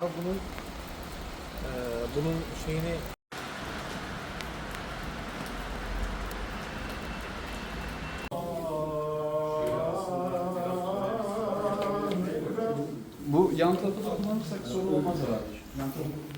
bunun e, bunun şeyini Bu yan tarafı da kullanırsak sorun olmaz herhalde. Yan tarafı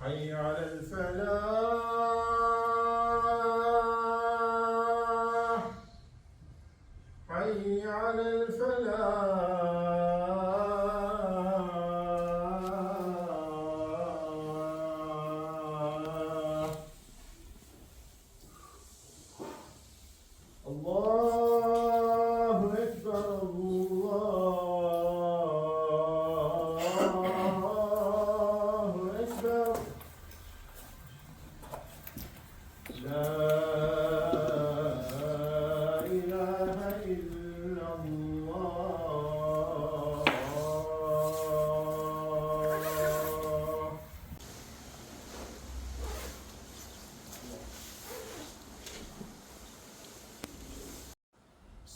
حي على الفلاح.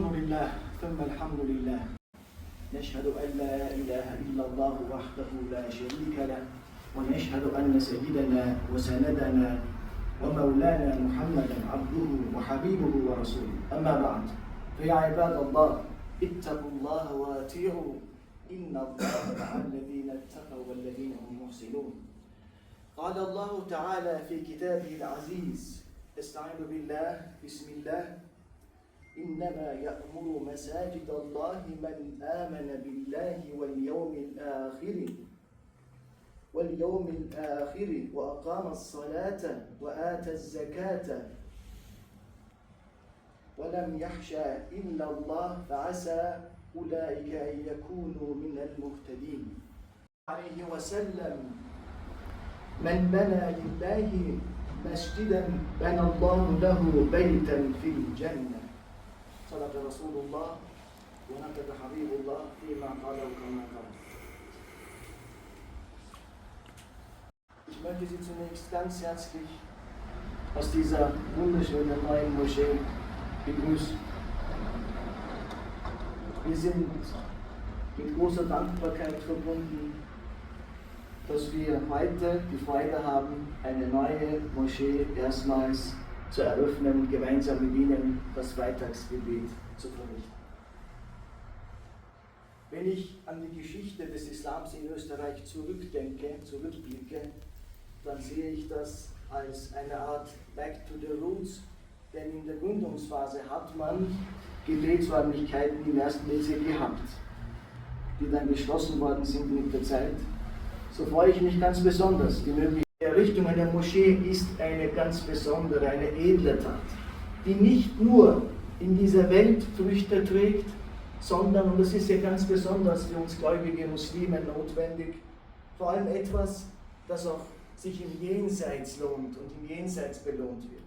الحمد لله ثم الحمد لله. نشهد أن لا إله إلا الله وحده لا شريك له ونشهد أن سيدنا وسندنا ومولانا محمدا عبده وحبيبه ورسوله. أما بعد فيا عباد الله اتقوا الله واتيعوا إن الله مع الذين اتقوا والذين هم محسنون. قال الله تعالى في كتابه العزيز استعيذ بالله بسم الله. إنما يأمر مساجد الله من آمن بالله واليوم الآخر واليوم الآخر وأقام الصلاة وآتى الزكاة. ولم يخشى إلا الله فعسى أولئك أن يكونوا من المهتدين. عليه وسلم من بنى لله مسجدا بنى الله له بيتا في الجنة. صدق رسول الله ونطق حبيب الله فيما قاله كما قال Ich möchte Sie zunächst ganz herzlich aus dieser wunderschönen neuen Moschee begrüßen. Wir sind mit großer Dankbarkeit verbunden, dass wir heute die Freude haben, eine neue Moschee erstmals zu eröffnen und gemeinsam mit Ihnen das Freitagsgebet zu verrichten. Wenn ich an die Geschichte des Islams in Österreich zurückdenke, zurückblicke, dann sehe ich das als eine Art Back to the Roots, denn in der Gründungsphase hat man Gebetsräumlichkeiten im ersten Leser gehabt, die dann geschlossen worden sind mit der Zeit. So freue ich mich ganz besonders, die Möglichkeit Die Errichtung einer Moschee ist eine ganz besondere, eine edle Tat, die nicht nur in dieser Welt Früchte trägt, sondern, und das ist ja ganz besonders für uns gläubige Muslime notwendig, vor allem etwas, das auch sich im Jenseits lohnt und im Jenseits belohnt wird.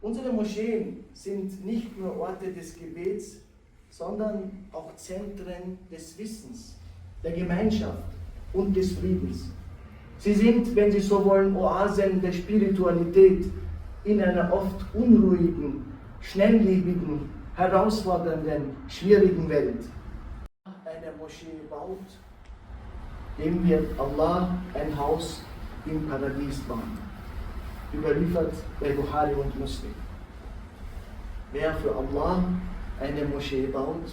Unsere Moscheen sind nicht nur Orte des Gebets, sondern auch Zentren des Wissens, der Gemeinschaft und des Friedens. Sie sind, wenn Sie so wollen, Oasen der Spiritualität in einer oft unruhigen, schnelllebigen, herausfordernden, schwierigen Welt. Eine Moschee baut, dem wird Allah ein Haus im Paradies bauen. Überliefert bei Bukhari und Muslim. Wer für Allah eine Moschee baut,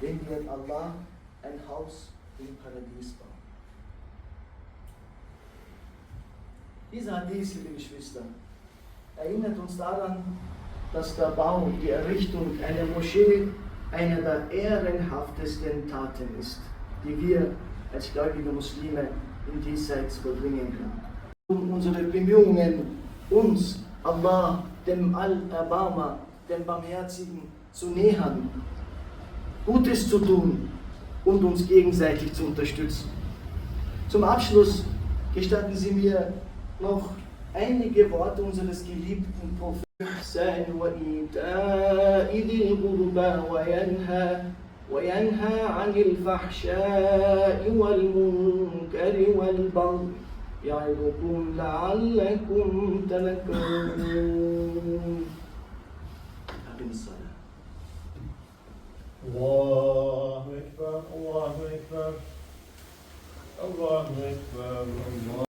dem wird Allah ein Haus im Paradies bauen. Dieser Hadith, liebe Geschwister, erinnert uns daran, dass der Bau, die Errichtung einer Moschee eine der ehrenhaftesten Taten ist, die wir als gläubige Muslime in diesseits vollbringen können. Um unsere Bemühungen, uns, Allah, dem Al-Abama, dem Barmherzigen, zu nähern, Gutes zu tun und uns gegenseitig zu unterstützen. Zum Abschluss gestatten Sie mir noch einige Worte unseres geliebten Propheten. الإحسان وإيتاء ذي القربى وينهى وينهى عن الفحشاء والمنكر والبغي يعظكم لعلكم تذكرون أقم الصلاة الله أكبر الله أكبر الله أكبر الله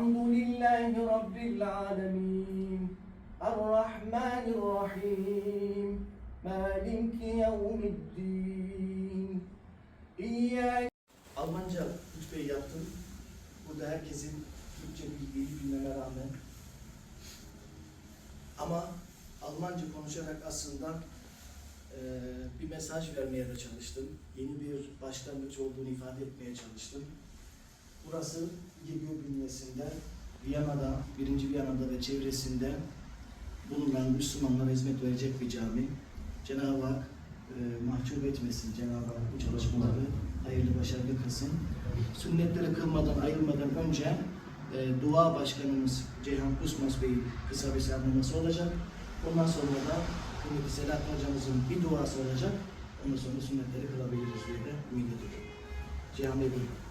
Elhamdülillahi Rabbil alemin. Errahmanirrahim. Maliki yevmiddin. İyyâ... Almanca rütbeyi yaptım. Burada herkesin Türkçe bildiğini bilmeme rağmen. Ama Almanca konuşarak aslında e, bir mesaj vermeye de çalıştım. Yeni bir başlangıç olduğunu ifade etmeye çalıştım. Burası Gegio bünyesinde, Viyana'da, birinci Viyana'da ve çevresinde bulunan Müslümanlara hizmet verecek bir cami. Cenab-ı Hak e, mahcup etmesin Cenab-ı Hak bu çalışmaları hayırlı başarılı kılsın. Sünnetleri kılmadan ayrılmadan önce e, dua başkanımız Ceyhan Kusmos Bey'in kısa bir sermonası olacak. Ondan sonra da kıymetli Selahattin hocamızın bir duası olacak. Ondan sonra sünnetleri kılabiliriz diye de ümit ediyorum. Ceyhan Bey buyurun.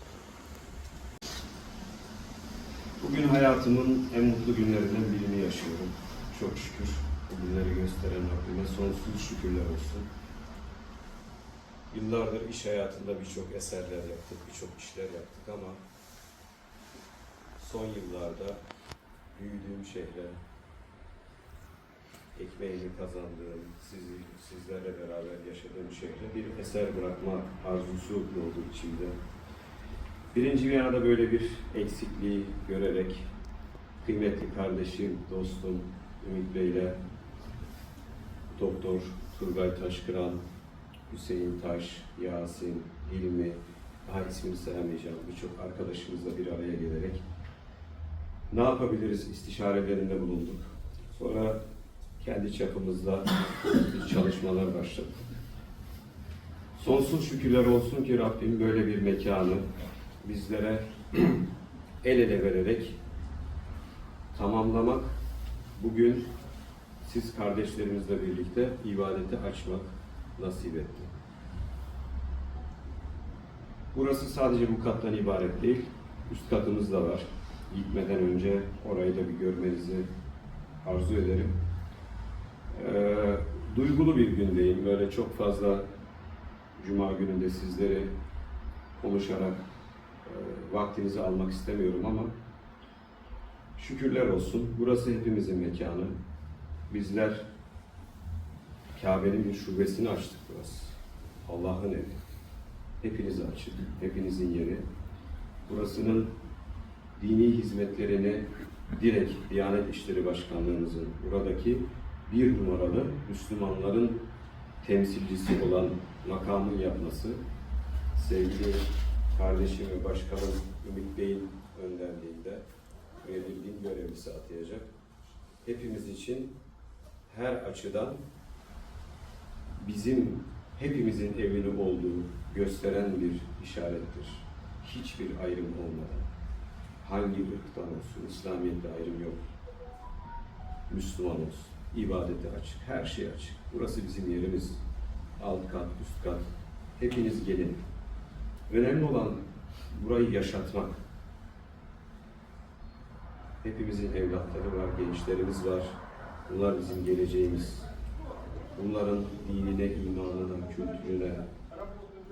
Bugün hayatımın en mutlu günlerinden birini yaşıyorum. Çok şükür. Bu günleri gösteren Rabbime sonsuz şükürler olsun. Yıllardır iş hayatında birçok eserler yaptık, birçok işler yaptık ama son yıllarda büyüdüğüm şehre, ekmeğimi kazandığım, sizi, sizlerle beraber yaşadığım şehre bir eser bırakma arzusu doğdu içimde. Birinci Viyana'da böyle bir eksikliği görerek kıymetli kardeşim, dostum Ümit Bey'le Doktor Turgay Taşkıran, Hüseyin Taş, Yasin, İlmi, daha ismini sayamayacağım birçok arkadaşımızla bir araya gelerek ne yapabiliriz istişarelerinde bulunduk. Sonra kendi çapımızda çalışmalar başladık. Sonsuz şükürler olsun ki Rabbim böyle bir mekanı bizlere el ele vererek tamamlamak, bugün siz kardeşlerimizle birlikte ibadeti açmak nasip etti. Burası sadece bu kattan ibaret değil, üst katımız da var. Gitmeden önce orayı da bir görmenizi arzu ederim. Ee, duygulu bir gündeyim. Böyle çok fazla Cuma gününde sizleri konuşarak vaktinizi almak istemiyorum ama şükürler olsun. Burası hepimizin mekanı. Bizler Kabe'nin bir şubesini açtık burası. Allah'ın evi. Hepiniz açık, hepinizin yeri. Burasının dini hizmetlerini direkt Diyanet İşleri Başkanlığımızın buradaki bir numaralı Müslümanların temsilcisi olan makamın yapması, sevgili kardeşim ve başkanım Ümit Bey'in önderliğinde din görevlisi atayacak. Hepimiz için her açıdan bizim hepimizin evini olduğu gösteren bir işarettir. Hiçbir ayrım olmadan. Hangi ırktan olsun, İslamiyet'te ayrım yok. Müslüman olsun, ibadete açık, her şey açık. Burası bizim yerimiz. Alt kat, üst kat. Hepiniz gelin. Önemli olan burayı yaşatmak. Hepimizin evlatları var, gençlerimiz var. Bunlar bizim geleceğimiz. Bunların dinine, imanına, kültürüne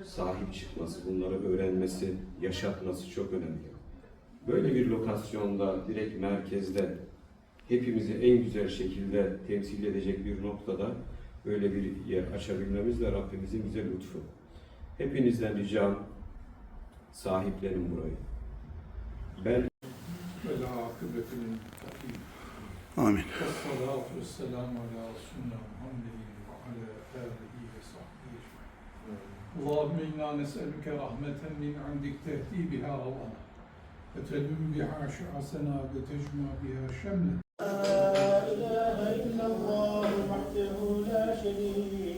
sahip çıkması, bunları öğrenmesi, yaşatması çok önemli. Böyle bir lokasyonda, direkt merkezde hepimizi en güzel şekilde temsil edecek bir noktada böyle bir yer açabilmemiz de Rabbimizin bize lütfu. Hepinizden ricam sahiplenin burayı. Ben ve akıbetinin. Amin. Ve salatu ve selamu ala sunna Muhammedin ve ala alihi ve sahbihi ecmaîn. Allahümme inna nes'eluke rahmeten min indik tehdi biha avana. Ve telüm biha şa'asena ve tecma biha şemle. La ilahe illallah vahdehu la şerîk.